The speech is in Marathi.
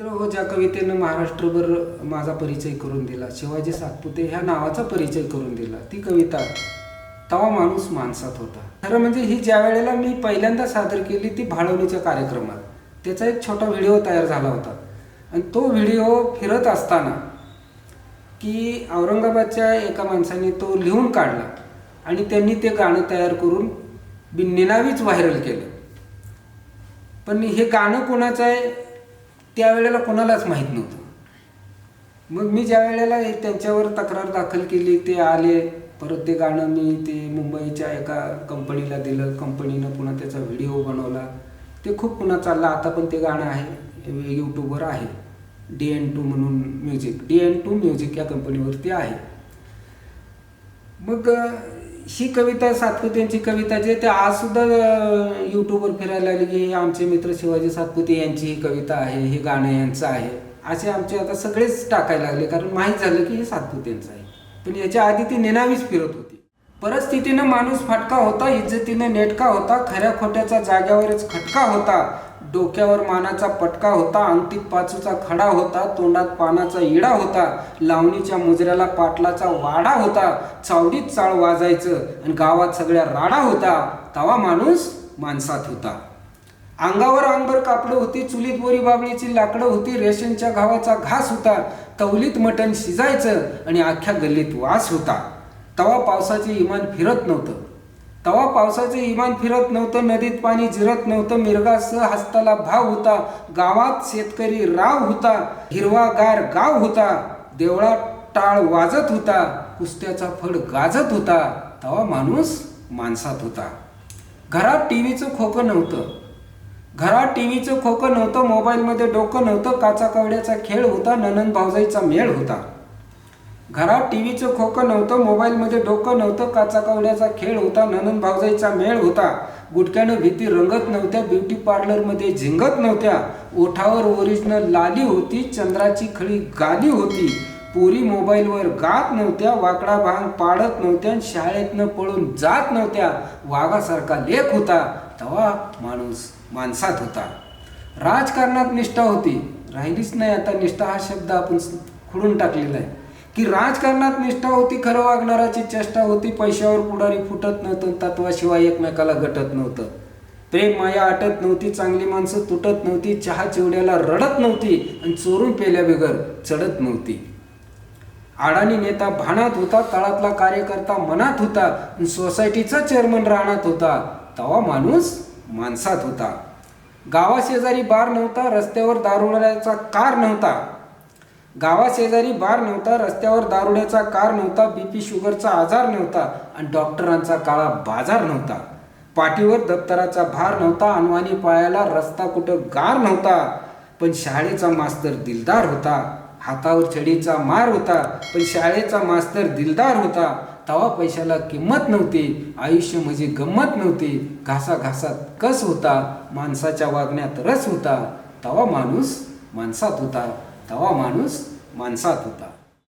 मित्र हो ज्या कवितेनं महाराष्ट्रभर माझा परिचय करून दिला शिवाजी सातपुते ह्या नावाचा परिचय करून दिला ती कविता तवा माणूस माणसात होता. खरं म्हणजे ही ज्या वेळेला मी पहिल्यांदा सादर केली ती भाळवणीच्या कार्यक्रमात. त्याचा एक छोटा व्हिडिओ तयार झाला होता. आणि तो व्हिडिओ फिरत असताना की औरंगाबादच्या एका माणसाने तो लिहून काढला आणि त्यांनी ते गाणं तयार करून बिननिनावीच व्हायरल केलं. पण हे गाणं कोणाचं आहे? त्यावेळेला कोणालाच माहीत नव्हतं. मग मी ज्या वेळेला हे त्यांच्यावर तक्रार दाखल केली ते आले. परत ते गाणं मी ते मुंबईच्या एका कंपनीला दिलं. कंपनीनं पुन्हा त्याचा व्हिडिओ बनवला. ते खूप पुन्हा चाललं. आता पण ते गाणं आहे. यूट्यूबवर आहे. डी एन टू म्हणून music D N two music या कंपनीवरती आहे. मग ही कविता सातपुतेंची कविता जे ते आज सुद्धा युट्यूबवर यूट्यूबवर फिरायला लागली की आमचे मित्र शिवाजी सातपुते यांची ही कविता आहे हे गाणं यांचं आहे. असे आमचे आता सगळेच टाकायला लागले कारण माहीत झालं की हे सातपुतेंचं आहे. पण याच्या आधी ती नेनावीच फिरत होती. परिस्थितीनं माणूस फाटका होता इज्जतीनं नेटका होता खऱ्या खोट्याचा जाग्यावरच खटका होता. डोक्यावर मानाचा पटका होता अंगठीत पाचूचा खडा होता तोंडात पानाचा इडा होता लावणीच्या मुजऱ्याला पाटलाचा वाडा होता चावडीत चाळ वाजायचं आणि गावात सगळ्या राडा होता तवा माणूस माणसात होता. अंगावर अंगभर कापडं होती चुलीत बोरी बाबळीची लाकडं होती रेशनच्या घावाचा घास होता तवलीत मटण शिजायचं आणि अख्ख्या गल्लीत वास होता. तवा पावसाचे इमान फिरत नव्हतं. तवा पावसाचे इमान फिरत नव्हतं नदीत पाणी जिरत नव्हतं मिरगासह हस्ताला भाव होता गावात शेतकरी राव होता हिरवागार गाव होता देवळात टाळ वाजत होता कुस्त्याचा फड गाजत होता तवा माणूस माणसात होता. घरात टीव्हीचं खोकं नव्हतं. घरात टीव्हीचं खोकं नव्हतं मोबाईलमध्ये डोकं नव्हतं काचा कवड्याचा खेळ होता ननंद भावजाईचा मेळ होता. घरात टीव्हीचं खोकं नव्हतं मोबाईलमध्ये डोकं नव्हतं काचाकवड्याचा खेळ होता ननंद भावजाईचा मेळ होता. गुटक्यानं भीती रंगत नव्हत्या ब्युटी पार्लरमध्ये झिंगत नव्हत्या. ओठावर ओरिजिनल लाली होती चंद्राची खळी गाली होती. पोरी मोबाईलवर गात नव्हत्या वाकडा भांग पाडत नव्हत्या आणि शाळेतनं पळून जात नव्हत्या. वाघासारखा लेख होता तवा माणूस माणसात होता. राजकारणात निष्ठा होती. राहिलीच नाही आता निष्ठा हा शब्द आपण खुडून टाकलेला आहे. की राजकारणात निष्ठा होती खरं वागणाराची चेष्टा होती पैशावर पुढारी फुटत नव्हतं तत्वाशिवाय एकमेकाला गटत नव्हतं. प्रेम माया आटत नव्हती चांगली माणसं तुटत नव्हती चहा चिवड्याला रडत नव्हती आणि चोरून पेल्याबेगर चढत नव्हती. अडाणी नेता भानात होता तळातला कार्यकर्ता मनात होता आणि सोसायटीचा चेअरमन राहण्यात होता. तवा माणूस माणसात होता. गावाशेजारी बार नव्हता रस्त्यावर दारुणाऱ्याचा कार नव्हता. गावाशेजारी बार नव्हता रस्त्यावर दारुड्याचा कार नव्हता बीपी शुगरचा आजार नव्हता आणि डॉक्टरांचा काळा बाजार नव्हता. पाठीवर दप्तराचा भार नव्हता अनवाणी पायाला रस्ता कुठं गार नव्हता पण शाळेचा मास्तर दिलदार होता. हातावर छडीचा मार होता पण शाळेचा मास्तर दिलदार होता. तवा पैशाला किंमत नव्हती आयुष्य म्हणजे गंमत नव्हती. घासा घासात कस होता माणसाच्या वागण्यात रस होता. तवा माणूस माणसात होता. तवा माणूस माणसात होता.